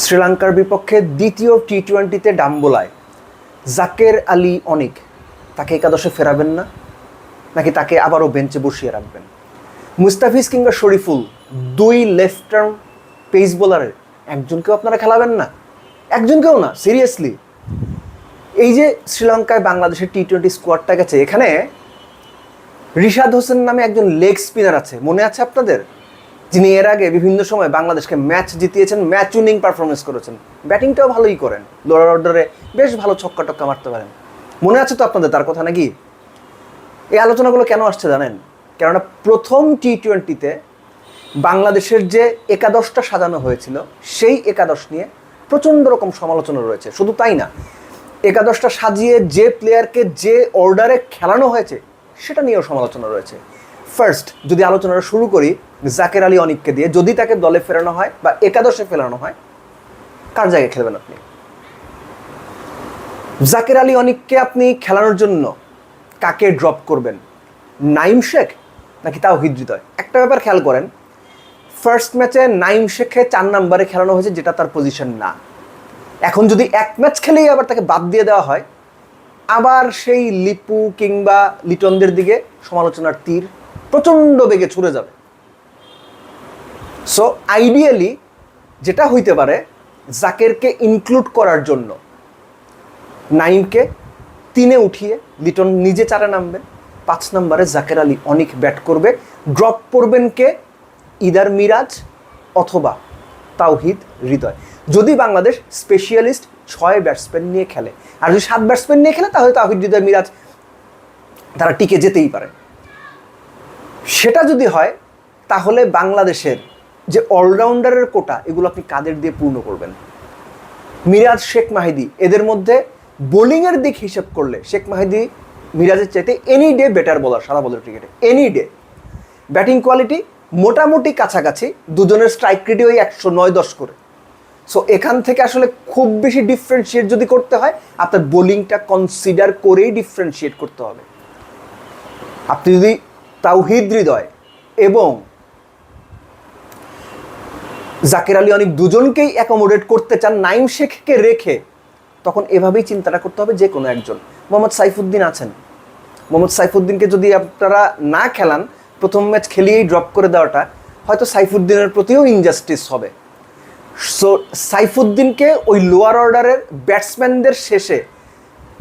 শ্রীলঙ্কার বিপক্ষে দ্বিতীয় টি টোয়েন্টিতে ডাম্বোলায় জাকের আলী অনিক। তাকে একাদশে ফেরাবেন না, নাকি তাকে আবারও বেঞ্চে বসিয়ে রাখবেন? মুস্তাফিজ কিংবা শরীফুল, দুই লেফট টার্ম পেস বোলারের একজনকেও আপনারা খেলাবেন না? একজনকেও না সিরিয়াসলি এই যে শ্রীলঙ্কায় বাংলাদেশের টি টোয়েন্টি স্কোয়াডটা গেছে, এখানে রিশাদ হোসেন নামে একজন লেগ স্পিনার আছে। মনে আছে আপনাদের? যিনি এর আগে বিভিন্ন সময় বাংলাদেশকে ম্যাচ জিতিয়েছেন, ম্যাচ উইনিং পারফরমেন্স করেছেন। ব্যাটিংটাও ভালোই করেন। লোয়ার অর্ডারে বেশ ভালো ছক্কা টক্কা মারতে পারেন। মনে আছে তো আপনাদের তার কথা নাকি? এই আলোচনাগুলো কেন আসছে জানেন? কেননা প্রথম টি টোয়েন্টিতে বাংলাদেশের যে একাদশটা সাজানো হয়েছিল, সেই একাদশ নিয়ে প্রচণ্ড রকম সমালোচনা রয়েছে। শুধু তাই না, একাদশটা সাজিয়ে যে প্লেয়ারকে যে অর্ডারে খেলানো হয়েছে, সেটা নিয়েও সমালোচনা রয়েছে। ফার্স্ট যদি আলোচনাটা শুরু করি, জাকের আলী অনিককে দিয়ে, যদি তাকে দলে ফেরানো হয় বা একাদশে ফেরানো হয়, কার জায়গায় খেলবেন আপনি? জাকের আলী অনিককে আপনি খেলানোর জন্য কাকে ড্রপ করবেন? নাইম শেখ নাকি তাও হৃদয়? একটা ব্যাপার খেয়াল করেন ফার্স্ট ম্যাচে নাইম শেখে চার নাম্বারে খেলানো হয়েছে যেটা তার পজিশন না। এখন যদি এক ম্যাচ খেলেই আবার তাকে বাদ দিয়ে দেওয়া হয়, আবার সেই লিপু কিংবা লিটনদের দিকে সমালোচনার তীর প্রচণ্ড বেগে ছুড়ে যাবে। সো আইডিয়ালি যেটা হইতে পারে, জাকেরকে ইনক্লুড করার জন্য, নাইমকে তিনে উঠিয়ে লিটন নিজে চারে নামবেন পাঁচ নম্বরে জাকের আলী অনেক ব্যাট করবে ড্রপ করবেন কে? ইদার মিরাজ অথবা তাওহিদ হৃদয়। যদি বাংলাদেশ স্পেশালিস্ট ছয় ব্যাটসম্যান নিয়ে খেলে, আর যদি সাত ব্যাটসম্যান নিয়ে খেলে, তাহলে তাওহিদ হৃদয় মিরাজ তারা টিকে যেতেই পারে। সেটা যদি হয়, তাহলে বাংলাদেশের যে অলরাউন্ডারের কোটা, এগুলো আপনি কাদের দিয়ে পূর্ণ করবেন? মিরাজ শেখ মাহিদি, এদের মধ্যে বোলিংয়ের দিক হিসেব করলে শেখ মাহিদি মিরাজের চাইতে এনি ডে বেটার বলার সারা বলার ক্রিকেটে এনি ডে ব্যাটিং কোয়ালিটি মোটামুটি কাছাকাছি, দুজনের স্ট্রাইক রেটে ওই একশো নয় দশ করে। সো এখান থেকে আসলে খুব বেশি ডিফারেন্সিয়েট যদি করতে হয়, আপনার বোলিংটা কনসিডার করেই ডিফারেন্সিয়েট করতে হবে। আপনি যদি তাওহিদ হৃদয় এবং জাকির আলী অনেক দুজনকেই অ্যাকোমোডেট করতে চান নাইম শেখকে রেখে, তখন এভাবেই চিন্তাটা করতে হবে যে কোনো একজন। মোহাম্মদ সাইফুদ্দিন আছেন। মোহাম্মদ সাইফুদ্দিনকে যদি আপনারা না খেলান, প্রথম ম্যাচ খেলিয়েই ড্রপ করে দেওয়াটা, হয়তো সাইফুদ্দিনের প্রতিও ইনজাস্টিস হবে। সো সাইফুদ্দিনকে ওই লোয়ার অর্ডারের ব্যাটসম্যানদের শেষে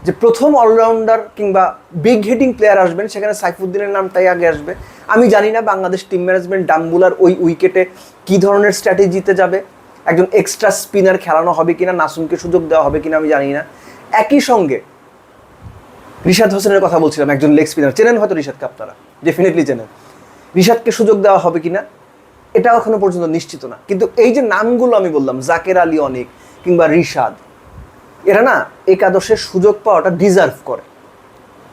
যে প্রথম অলরাউন্ডার কিংবা বিগ হিটিং প্লেয়ার আসবেন, সেখানে সাইফুদ্দিনের নামটাই আগে আসবে। আমি জানি না বাংলাদেশ টিম ম্যানেজমেন্ট ডাম্বুলার ওই উইকেটে কী ধরনের স্ট্র্যাটেজিতে যাবে, একজন এক্সট্রা স্পিনার খেলানো হবে কিনা, নাসুমকে সুযোগ দেওয়া হবে কিনা আমি জানি না। একই সঙ্গে রিশাদ হোসেনের কথা বলছিলাম, একজন লেগ স্পিনার চেনেন হয়তো রিশাদকে আপনারা? ডেফিনেটলি চেনেন। রিশাদকে সুযোগ দেওয়া হবে কিনা, এটা এখনও পর্যন্ত নিশ্চিত না। কিন্তু এই যে নামগুলো আমি বললাম, জাকের আলী অনিক কিংবা রিশাদ এরা না একাদশের সুযোগ পাওয়াটা ডিজার্ভ করে।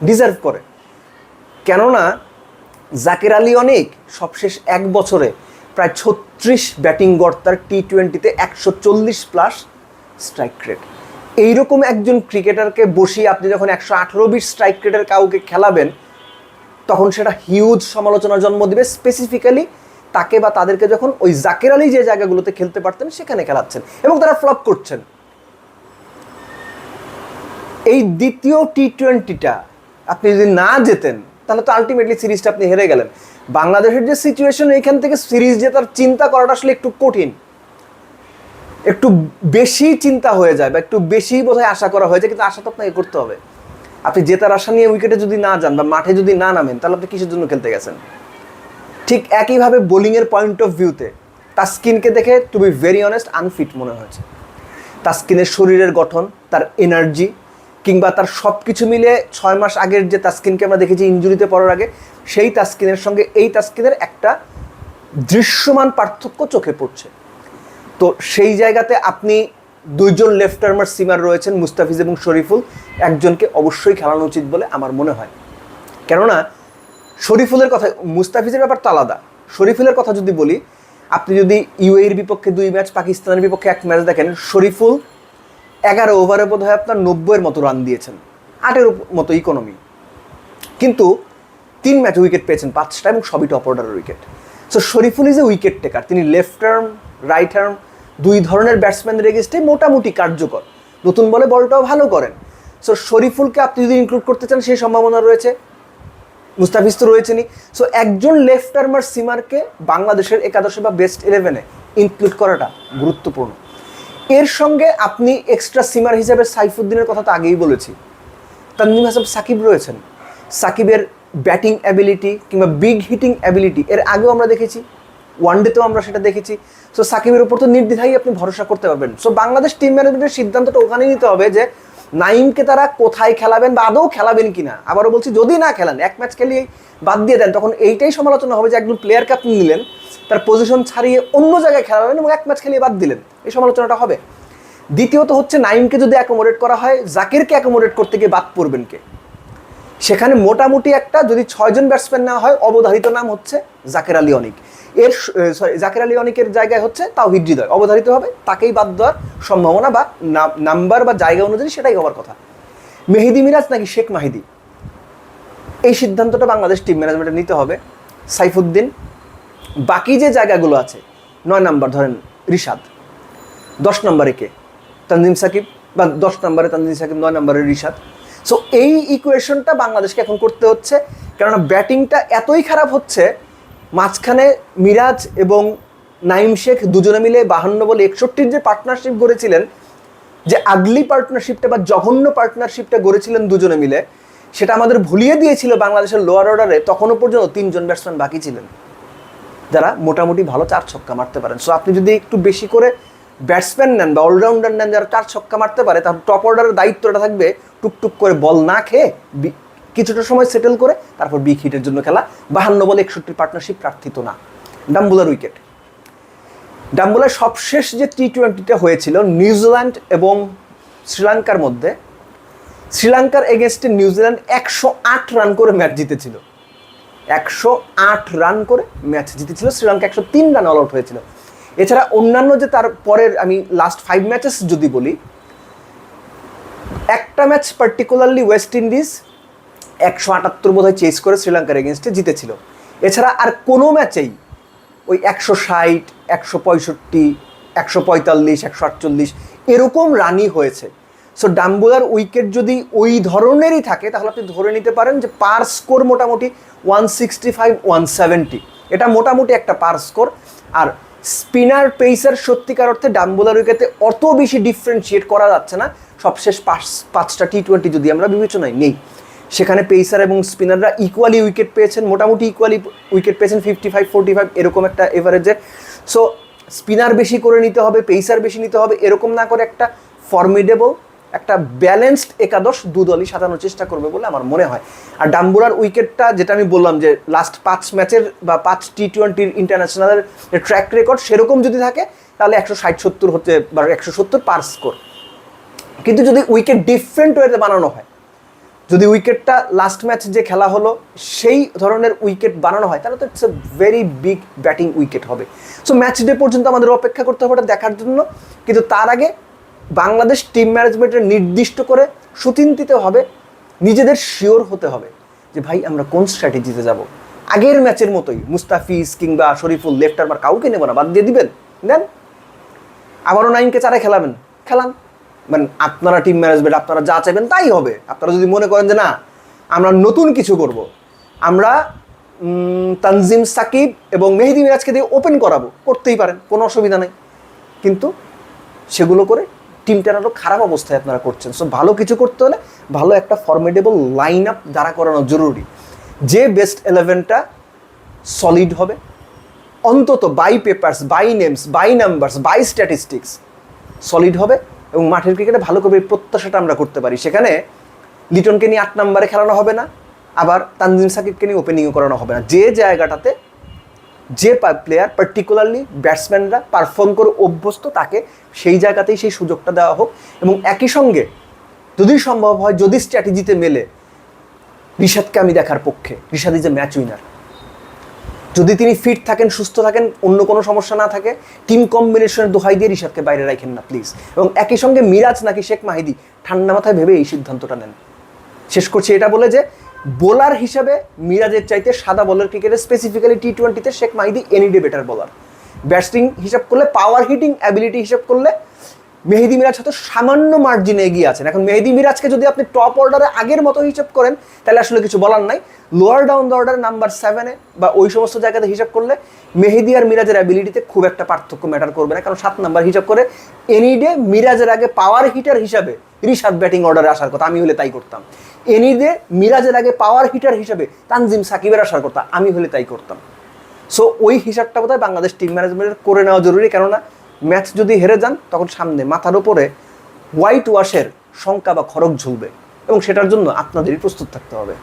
ডিজার্ভ করে। কেননা জাকের আলী অনেক সবশেষ এক বছরে প্রায় ছত্রিশ ব্যাটিং গড় টি টোয়েন্টিতে একশো চল্লিশ প্লাস স্ট্রাইক রেট এইরকম একজন ক্রিকেটারকে বসিয়ে আপনি যখন একশো আঠেরো বিশ স্ট্রাইক রেটের কাউকে খেলাবেন, তখন সেটা হিউজ সমালোচনার জন্ম দিবে। স্পেসিফিক্যালি তাকে বা তাদেরকে যখন ওই জাকের আলী যে জায়গাগুলোতে খেলতে পারতেন, সেখানে খেলাচ্ছেন এবং তারা ফ্লপ করছেন। এই দ্বিতীয় টি টোয়েন্টিটা আপনি যদি না যেতেন তাহলে তো আলটিমেটলি সিরিজটা আপনি হেরে গেলেন। বাংলাদেশের যে সিচুয়েশন এইখান থেকে সিরিজ জেতার চিন্তা করাটা আসলে একটু কঠিন। একটু বেশি চিন্তা হয়ে যায় বা একটু বেশি বোধহয় আশা করা হয়েছে কিন্তু আশা তো আপনাকে করতে হবে। আপনি জেতার আশা নিয়ে উইকেটে যদি না যান বা মাঠে যদি না নামেন, তাহলে আপনি কিসের জন্য খেলতে গেছেন? ঠিক একইভাবে বোলিংয়ের পয়েন্ট অফ ভিউতে তাস্কিনকে দেখে to be very honest unfit মনে হয়েছে। তাস্কিনের শরীরের গঠন, তার এনার্জি কিংবা তার সব কিছু মিলে ছয় মাস আগের যে তাস্কিনকে আমরা দেখেছি ইঞ্জুরিতে পড়ার আগে, সেই তাস্কিনের সঙ্গে এই তাস্কিনের একটা দৃশ্যমান পার্থক্য চোখে পড়ছে। তো সেই জায়গাতে আপনি দুইজন লেফট আর্মার সিমার রয়েছেন, মুস্তাফিজ এবং শরীফুল। একজনকে অবশ্যই খেলানো উচিত বলে আমার মনে হয়। কেননা, শরীফুলের কথা, মুস্তাফিজের ব্যাপার তো আলাদা। শরীফুলের কথা যদি বলি, আপনি যদি ইউএর বিপক্ষে দুই ম্যাচ, পাকিস্তানের বিপক্ষে এক ম্যাচ দেখেন, শরীফুল এগারো ওভারে বোধ হয় আপনার নব্বইয়ের মতো রান দিয়েছেন, আটের মতো ইকোনমি কিন্তু তিন ম্যাচ উইকেট পেয়েছেন পাঁচটা এবং সবই টপ অর্ডারের wicket so Shoriful is a wicket taker তিনি লেফট আর্ম রাইট আর্ম দুই ধরনের ব্যাটসম্যান রেগেস্টে মোটামুটি কার্যকর। নতুন বলে বলটাও ভালো করেন। সো শরীফুলকে আপনি যদি ইনক্লুড করতে চান, সেই সম্ভাবনা রয়েছে। মুস্তাফিজ তো রয়েছেনই। সো একজন লেফট আর্মার সিমারকে বাংলাদেশের একাদশে বা বেস্ট ইলেভেনে ইনক্লুড করাটা গুরুত্বপূর্ণ। এর সঙ্গে আপনি এক্সট্রা সিমার হিসেবে সাইফুদ্দিনের কথা তো আগেই বলেছি। তানজিম হাসান সাকিব রয়েছেন। সাকিবের ব্যাটিং অ্যাবিলিটি কিংবা বিগ হিটিং অ্যাবিলিটি এর আগেও আমরা দেখেছি ওয়ানডেতেও আমরা সেটা দেখেছি। সো সাকিবের উপর তো নির্দ্বিধাই আপনি ভরসা করতে পারবেন। সো বাংলাদেশ টিম ম্যানেজমেন্টের সিদ্ধান্তটা ওখানেই নিতে হবে যে, নাইমকে তারা কোথায় খেলাবেন বা আদৌ খেলাবেন কি না আবারও বলছি, যদি না খেলান, এক ম্যাচ খেলিয়ে বাদ দিয়ে দেন, তখন এইটাই সমালোচনা হবে যে, একজন প্লেয়ারকে আপনি নিলেন। তার পজিশন ছাড়িয়ে অন্য জায়গায় খেলাবেন এবং এক ম্যাচ খেলিয়ে বাদ দিলেন। এই সমালোচনাটা হবে। দ্বিতীয়ত হচ্ছে নাইমকে যদি অ্যাকোমোডেট করা হয়, জাকিরকে অ্যাকোমোডেট করতে গিয়ে বাদ পড়বেন কে? সেখানে মোটামুটি একটা যদি ছয়জন ব্যাটসম্যান নেওয়া হয়, অবধারিত নাম হচ্ছে জাকের আলী অনিক। এর সরি জাকের আলী অনিকের জায়গায় হচ্ছে তাও হৃদয়। অবধারিত হবে, তাকেই বাদ দেওয়ার সম্ভাবনা বা নাম্বার বা জায়গা অনুযায়ী সেটাই হওয়ার কথা। মেহেদি মিরাজ নাকি শেখ মাহিদি? এই সিদ্ধান্তটা বাংলাদেশ টিম ম্যানেজমেন্টে নিতে হবে। সাইফুদ্দিন বাকি যে জায়গাগুলো আছে, নয় নাম্বার ধরেন রিশাদ, দশ নম্বরে কে? তানজিম সাকিব বা দশ নম্বরে তানজিম সাকিব, নয় নম্বরে রিশাদ। সো এই ইকুয়েশনটা বাংলাদেশকে এখন করতে হচ্ছে, কেননা ব্যাটিংটা এতই খারাপ হচ্ছে, মাঝখানে মিরাজ এবং নাইম শেখ দুজনে মিলে বাহান্ন বলে একষট্টির যে পার্টনারশিপ গড়েছিলেন, যে আগলি পার্টনারশিপটা বা জঘন্য পার্টনারশিপটা গড়েছিলেন দুজনে মিলে, সেটা আমাদের ভুলিয়ে দিয়েছিল বাংলাদেশের লোয়ার অর্ডারে তখনও পর্যন্ত তিনজন ব্যাটসম্যান বাকি ছিলেন। যারা মোটামুটি ভালো চার ছক্কা মারতে পারেন। সো আপনি যদি একটু বেশি করে ব্যাটসম্যান নেন বা অলরাউন্ডার নেন, যারা চার ছক্কা মারতে পারে, তার টপ অর্ডারের দায়িত্বটা থাকবে টুকটুক করে বল না খেয়ে কিছুটা সময় সেটেল করে তারপর বিগ হিটের জন্য খেলা। বাহান্ন বলে একষট্টির পার্টনারশিপ প্রার্থিত না। ডাম্বুলার উইকেট ডাম্বুলার সবশেষ যে টি টোয়েন্টিটা হয়েছিল নিউজিল্যান্ড এবং শ্রীলঙ্কার মধ্যে, শ্রীলঙ্কার এগেনস্টে নিউজিল্যান্ড একশো আট রান করে ম্যাচ জিতেছিল। একশো আট রান করে ম্যাচ জিতেছিল। শ্রীলঙ্কা একশো তিন রান অল আউট হয়েছিল। এছাড়া অন্যান্য যে তার পরের, আমি লাস্ট ফাইভ ম্যাচেস যদি বলি, একটা ম্যাচ পার্টিকুলারলি ওয়েস্ট ইন্ডিজ একশো আটাত্তর বোধহয় চেস করে শ্রীলঙ্কার এগেনস্টে জিতেছিল। এছাড়া আর কোনো ম্যাচেই ওই একশো ষাট, একশো পঁয়ষট্টি, একশো পঁয়তাল্লিশ, একশো আটচল্লিশ এরকম রানই হয়েছে। সো ডাম্বুলার উইকেট যদি ওই ধরনেরই থাকে, তাহলে আপনি ধরে নিতে পারেন যে পার স্কোর মোটামুটি one sixty five one seventy এটা মোটামুটি একটা পার স্কোর। আর স্পিনার, পেসার সত্যিকার অর্থে ডাম্বুলার উইকেটে অত বেশি ডিফারেন্সিয়েট করা যাচ্ছে না। সবশেষ পাঁচ, পাঁচটা টি টোয়েন্টি যদি আমরা বিবেচনায় নেই। সেখানে পেসার এবং স্পিনাররা ইকুয়ালি উইকেট পেয়েছেন, মোটামুটি ইকুয়ালি উইকেট পেয়েছেন ফিফটি ফাইভ ফোর্টি ফাইভ এরকম একটা এভারেজে সো স্পিনার বেশি করে নিতে হবে, পেসার বেশি নিতে হবে, এরকম না করে একটা ফর্মিডেবল একটা ব্যালেন্সড একাদশ দু দলই সাজানোর চেষ্টা করবে বলে আমার মনে হয়। আর ডাম্বুরার উইকেটটা যেটা আমি বললাম যে লাস্ট পাঁচ ম্যাচের বা পাঁচ টি টোয়েন্টির ইন্টারন্যাশনালের ট্র্যাক রেকর্ড সেরকম যদি থাকে, তাহলে একশো ষাট সত্তর হচ্ছে বা একশো সত্তর পার স্কোর কিন্তু যদি উইকেট ডিফারেন্ট ওয়েতে বানানো হয়, যদি উইকেটটা লাস্ট ম্যাচ যে খেলা হলো সেই ধরনের উইকেট বানানো হয়, তাহলে তো it's a very big batting wicket হবে। সো ম্যাচ ডে পর্যন্ত আমাদের অপেক্ষা করতে হবে ওটা দেখার জন্য। কিন্তু তার আগে বাংলাদেশ টিম ম্যানেজমেন্টের নির্দিষ্ট করে সুচিন্তিত হবে, নিজেদের শিওর হতে হবে যে ভাই আমরা কোন স্ট্র্যাটেজিতে যাব। আগের ম্যাচের মতোই মুস্তাফিজ কিংবা শরীফুল লেফট আর্মার কাউকে নেব না, বাদ দিয়ে দিবেন। দেন আবারও নাইনকে চারে খেলাবেন, খেলান। মানে আপনারা টিম ম্যানেজমেন্ট আপনারা যা চাইবেন তাই হবে। আপনারা যদি মনে করেন যে না, আমরা নতুন কিছু করব, আমরা তানজিম সাকিব এবং মেহেদি মিরাজকে দিয়ে ওপেন করাবো, করতেই পারেন, কোনো অসুবিধা নেই। কিন্তু সেগুলো করে টিমটার আরও খারাপ অবস্থায় আপনারা করছেন। সো ভালো কিছু করতে হলে ভালো একটা ফর্মেডেবল লাইন আপ দাঁড়া করানো জরুরি। যে বেস্ট ইলেভেনটা সলিড হবে, অন্তত by papers by names by numbers by statistics solid হবে এবং মাঠের ক্রিকেটে ভালো করে প্রত্যাশাটা আমরা করতে পারি। সেখানে লিটনকে নিয়ে আট নাম্বারে খেলানো হবে না, আবার তানজিম সাকিবকে নিয়ে ওপেনিংও করানো হবে না। যে জায়গাটাতে যে প্লেয়ার পার্টিকুলারলি ব্যাটসম্যানরা পারফর্ম করে অভ্যস্ত, তাকে সেই জায়গাতেই সেই সুযোগটা দেওয়া হোক এবং একই সঙ্গে যদি সম্ভব হয়, যদি স্ট্র্যাটেজিতে মেলে, রিশাদকে আমি দেখার পক্ষে। Rishad is a match winner যদি তিনি ফিট থাকেন, সুস্থ থাকেন, অন্য কোনো সমস্যা না থাকে টিম কম্বিনেশনের দোহাই দিয়ে রিশাদকে বাইরে রাখেন না প্লিজ এবং একই সঙ্গে মিরাজ নাকি শেখ মাহিদি, ঠান্ডা মাথায় ভেবে এই সিদ্ধান্তটা নেন। শেষ করছি, এটা বলে যে বোলার হিসাবে মিরাজের চাইতে সাদা বলের ক্রিকেটে স্পেসিফিক্যালি টি টোয়েন্টিতে Sheikh Mahedi any day better bowler ব্যাটসিং হিসাব করলে পাওয়ার হিটিং অ্যাবিলিটি হিসাব করলে মেহেদি মিরাজ হয়তো সামান্য মার্জিনে এগিয়ে আছেন। এখন মেহেদি মিরাজকে যদি আপনি টপ অর্ডারে আগের মতো হিসাব করেন, তাহলে আসলে কিছু বলার নাই। Lower down the order number সেভেনে বা ওই সমস্ত জায়গাতে হিসাব করলে মেহেদি আর মিরাজের অ্যাবিলিটিতে খুব একটা পার্থক্য ম্যাটার করবে না। কারণ সাত নাম্বার হিসাব করে এনি ডে মিরাজের আগে পাওয়ার হিটার হিসাবে রিশাদ ব্যাটিং অর্ডারে আসার কথা, আমি হলে তাই করতাম। এনি দে মিরাজের আগে পাওয়ার হিটার হিসাবে তানজিম সাকিবের আসার করতাম আমি হলে তাই করতাম। সো ওই হিসাবটা বোধহয় বাংলাদেশ টিম ম্যানেজমেন্টের করে নেওয়া জরুরি, কেননা ম্যাচ যদি হেরে যান, তখন সামনে মাথার ওপরে হোয়াইট ওয়াশের শঙ্কা বা খড়ক ঝুলবে এবং সেটার জন্য আপনাদেরই প্রস্তুত থাকতে হবে।